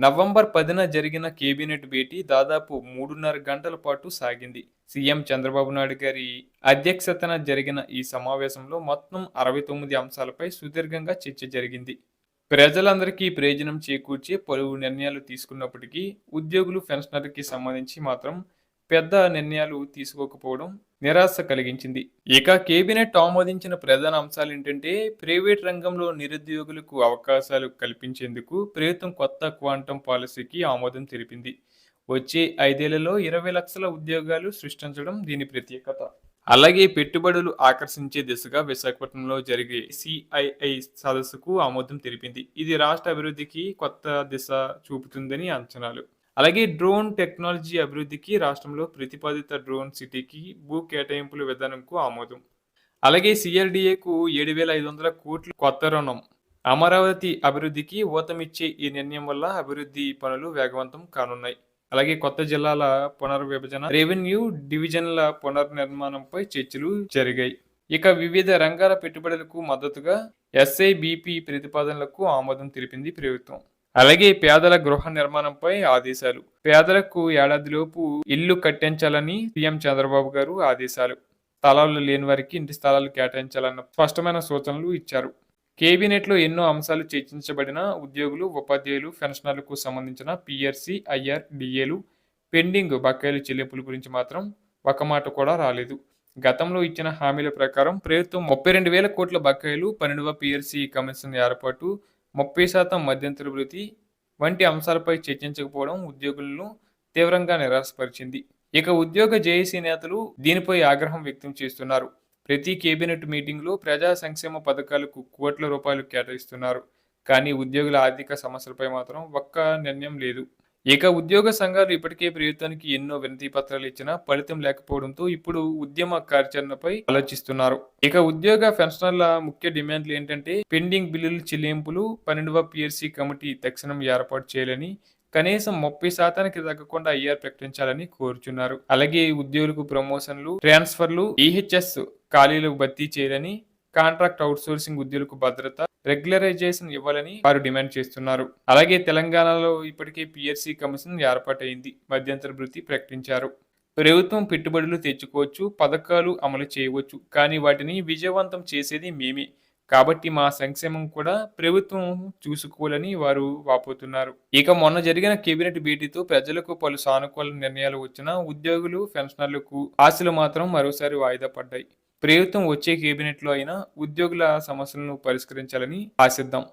November పదిన జరిగిన cabinet భేటీ దాదాపు మూడున్నర గంటల పాటు సాగింది. సీఎం చంద్రబాబు నాయుడు గారి అధ్యక్షతన జరిగిన ఈ సమావేశంలో మొత్తం అరవై తొమ్మిది అంశాలపై సుదీర్ఘంగా చర్చ జరిగింది. ప్రజలందరికీ ప్రయోజనం చేకూర్చే పలు నిర్ణయాలు తీసుకున్నప్పటికీ ఉద్యోగులు పెన్షనర్కి సంబంధించి మాత్రం పెద్ద నిర్ణయాలు తీసుకోకపోవడం నిరాశ కలిగించింది. ఇక కేబినెట్ ఆమోదించిన ప్రధాన అంశాలు ఏంటంటే ప్రైవేట్ రంగంలో నిరుద్యోగులకు అవకాశాలు కల్పించేందుకు ప్రభుత్వం కొత్త క్వాంటం పాలసీకి ఆమోదం తెలిపింది. వచ్చే ఐదేళ్ళలో ఇరవై లక్షల ఉద్యోగాలు సృష్టించడం దీని ప్రత్యేకత. అలాగే పెట్టుబడులు ఆకర్షించే దిశగా విశాఖపట్నంలో జరిగే సిఐఐ సదస్సుకు ఆమోదం తెలిపింది. ఇది రాష్ట్ర అభివృద్ధికి కొత్త దిశ చూపుతుందని అంచనాలు. అలాగే డ్రోన్ టెక్నాలజీ అభివృద్ధికి రాష్ట్రంలో ప్రతిపాదిత డ్రోన్ సిటీకి భూ కేటాయింపుల విధానంకు ఆమోదం. అలాగే సిఆర్డీఏకు ఏడు వేల ఐదు వందల కోట్ల కొత్త రుణం. అమరావతి అభివృద్ధికి ఊతమిచ్చే ఈ నిర్ణయం వల్ల అభివృద్ధి పనులు వేగవంతం కానున్నాయి. అలాగే కొత్త జిల్లాల పునర్విభజన రెవెన్యూ డివిజన్ల పునర్నిర్మాణంపై చర్చలు జరిగాయి. ఇక వివిధ రంగాల పెట్టుబడులకు మద్దతుగా ఎస్ఐబిపి ప్రతిపాదనలకు ఆమోదం తెలిపింది ప్రభుత్వం. అలాగే పేదల గృహ నిర్మాణంపై ఆదేశాలు. పేదలకు ఏడాదిలోపు ఇల్లు కట్టించాలని సీఎం చంద్రబాబు గారు ఆదేశాలు. స్థలాలు లేని వారికి ఇంటి స్థలాలు కేటాయించాలన్న స్పష్టమైన సూచనలు ఇచ్చారు. కేబినెట్లో ఎన్నో అంశాలు చర్చించబడిన ఉద్యోగులు ఉపాధ్యాయులు పెన్షనర్లకు సంబంధించిన పిఆర్సి ఐఆర్ డిఏలు పెండింగ్ బకాయిలు చెల్లింపుల గురించి మాత్రం ఒక మాట కూడా రాలేదు. గతంలో ఇచ్చిన హామీల ప్రకారం ప్రభుత్వం ముప్పై రెండు వేల కోట్ల బకాయిలు పన్నెండవ పిఆర్సి కమిషన్ ఏర్పాటు ముప్పై శాతం మధ్యంతర వృత్తి వంటి అంశాలపై చర్చించకపోవడం ఉద్యోగులను తీవ్రంగా నిరాశపరిచింది. ఇక ఉద్యోగ జేఏసీ నేతలు దీనిపై ఆగ్రహం వ్యక్తం చేస్తున్నారు. ప్రతి కేబినెట్ మీటింగ్లో ప్రజా సంక్షేమ పథకాలకు కోట్ల రూపాయలు కేటాయిస్తున్నారు. కానీ ఉద్యోగుల ఆర్థిక సమస్యలపై మాత్రం ఒక్క నిర్ణయం లేదు. ఇక ఉద్యోగ సంఘాలు ఇప్పటికే ప్రభుత్వానికి ఎన్నో వినతి పత్రాలు ఇచ్చినా ఫలితం లేకపోవడంతో ఇప్పుడు ఉద్యమ కార్యాచరణపై ఆలోచిస్తున్నారు. ఇక ఉద్యోగ పెన్షనర్ల ముఖ్య డిమాండ్లు ఏంటంటే పెండింగ్ బిల్లుల చెల్లింపులు పన్నెండవ పిఎస్సి కమిటీ తక్షణం ఏర్పాటు చేయాలని కనీసం ముప్పై శాతానికి తగ్గకుండా ఐఆర్ ప్రకటించాలని కోరుచున్నారు. అలాగే ఉద్యోగులకు ప్రమోషన్లు ట్రాన్స్ఫర్లు ఈహెచ్ఎస్ ఖాళీలకు భర్తీ చేయాలని కాంట్రాక్ట్ అవుట్సోర్సింగ్ ఉద్యోగులకు భద్రత రెగ్యులరైజేషన్ ఇవ్వాలని వారు డిమాండ్ చేస్తున్నారు. అలాగే తెలంగాణలో ఇప్పటికే పిఎస్సి కమిషన్ ఏర్పాటైంది. మధ్యంతర వృత్తి ప్రకటించారు. ప్రభుత్వం పెట్టుబడులు తెచ్చుకోవచ్చు పథకాలు అమలు చేయవచ్చు. కానీ వాటిని విజయవంతం చేసేది మేమే. కాబట్టి మా సంక్షేమం కూడా ప్రభుత్వం చూసుకోవాలని వారు వాపోతున్నారు. ఇక మొన్న జరిగిన కేబినెట్ భేటీతో ప్రజలకు పలు సానుకూల నిర్ణయాలు వచ్చినా ఉద్యోగులు పెన్షనర్లకు ఆశలు మాత్రం మరోసారి వాయిదా పడ్డాయి. ప్రభుత్వం వచ్చే కేబినెట్లో అయినా ఉద్యోగుల సమస్యలను పరిష్కరించాలని ఆశిద్దాం.